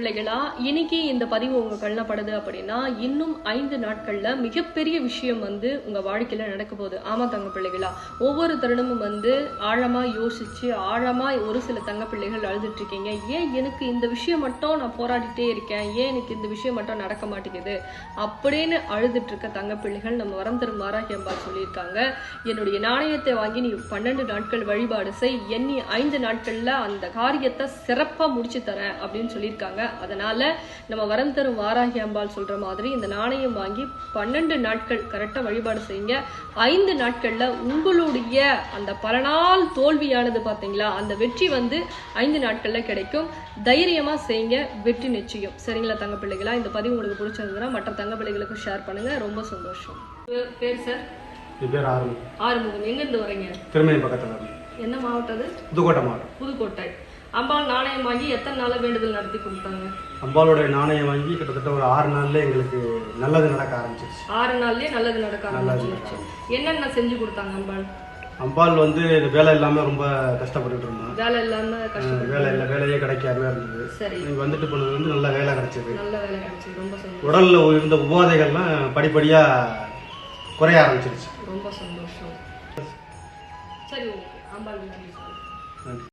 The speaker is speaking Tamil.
பிள்ளைகளா? இன்னைக்கு இந்த பதிவு உங்க கண்ணில் படுது அப்படின்னா இன்னும் ஐந்து நாட்கள்ல மிகப்பெரிய விஷயம் வந்து உங்க வாழ்க்கையில நடக்க போகுது. ஆமா தங்க பிள்ளைகளா? ஒவ்வொரு தருணமும் வந்து ஆழமா யோசிச்சு ஆழமா ஒரு சில தங்க பிள்ளைகள் அழுதுட்டு இருக்கீங்க. ஏன் எனக்கு இந்த விஷயம் மட்டும் நான் போராடிட்டே இருக்கேன்? ஏன் எனக்கு இந்த விஷயம் மட்டும் நடக்க மாட்டேங்குது? அப்படின்னு அழுதுட்டு இருக்க தங்க பிள்ளைகள் நம்ம வரம் தரும் மாராகி சொல்லியிருக்காங்க. என்னுடைய நாணயத்தை வாங்கி நீ பன்னெண்டு நாட்கள் வழிபாடு செய். எண்ணி ஐந்து நாட்கள்ல அந்த காரியத்தை சிறப்பா முடிச்சு தரேன் அப்படின்னு சொல்லியிருக்காங்க. அதனால நம்ம வரம் தரும் வாராகி அம்பாள் சொல்ற மாதிரி இந்த நாணயம் வாங்கி பன்னெண்டு நாட்கள் கரெக்டா வழிபாடு செய்யுங்க. ஐந்து நாட்கள்ல உங்களுடைய அந்த பல நாள் தோல்வியானது பாத்தீங்களா அந்த வெற்றி வந்து ஐந்து நாட்கள்ல கிடைக்கும். தைரியமா செய்யுங்க வெற்றி நிச்சயம். சரிங்களா தங்க பிள்ளைகளா? இந்த பதிவு உங்களுக்கு பிடிச்சிருந்ததுன்னா மற்ற தங்க பிள்ளைகளுக்கும் ஷேர் பண்ணுங்க. ரொம்ப சந்தோஷம். பேர் சார் பேர் ஆறுமுகம். எங்க இருந்து வரீங்க திருமணி பக்கத்தில். என்ன மாவட்டம் புதுக்கோட்டை மாவட்டம். புதுக்கோட்டை. அம்பாள் நாணயம் வாங்கி எத்தனை நாள வேண்டுதல் நடத்தி கொடுத்தாங்க? அம்பாளுடைய நாணயம் வாங்கி கிட்டத்தட்ட ஒரு ஆறு நாள்ல எங்களுக்கு நல்லது நடக்க ஆரம்பிச்சிருச்சு. ஆறு நாள்லயே நல்லது நடக்க ஆரம்பிச்சிருச்சு. என்னென்ன செஞ்சு கொடுத்தாங்க அம்பாள்? அம்பாள் வந்து வேலை இல்லாம ரொம்ப கஷ்டப்பட்டுட்டு இருந்தோம் வேலை இல்லாம வேலை இல்லை வேலையே கிடைக்காம இருந்தது. சரி. நீங்க வந்துட்டு போனது வந்து நல்ல வேலை கிடைச்சது. நல்ல வேலை கிடைச்சு ரொம்ப உடல்ல இருந்த உபாதைகள்லாம் படிப்படியா குறைய ஆரம்பிச்சிருச்சு. ரொம்ப சந்தோஷம். சரி ஓகே. அம்பாள் நன்றி.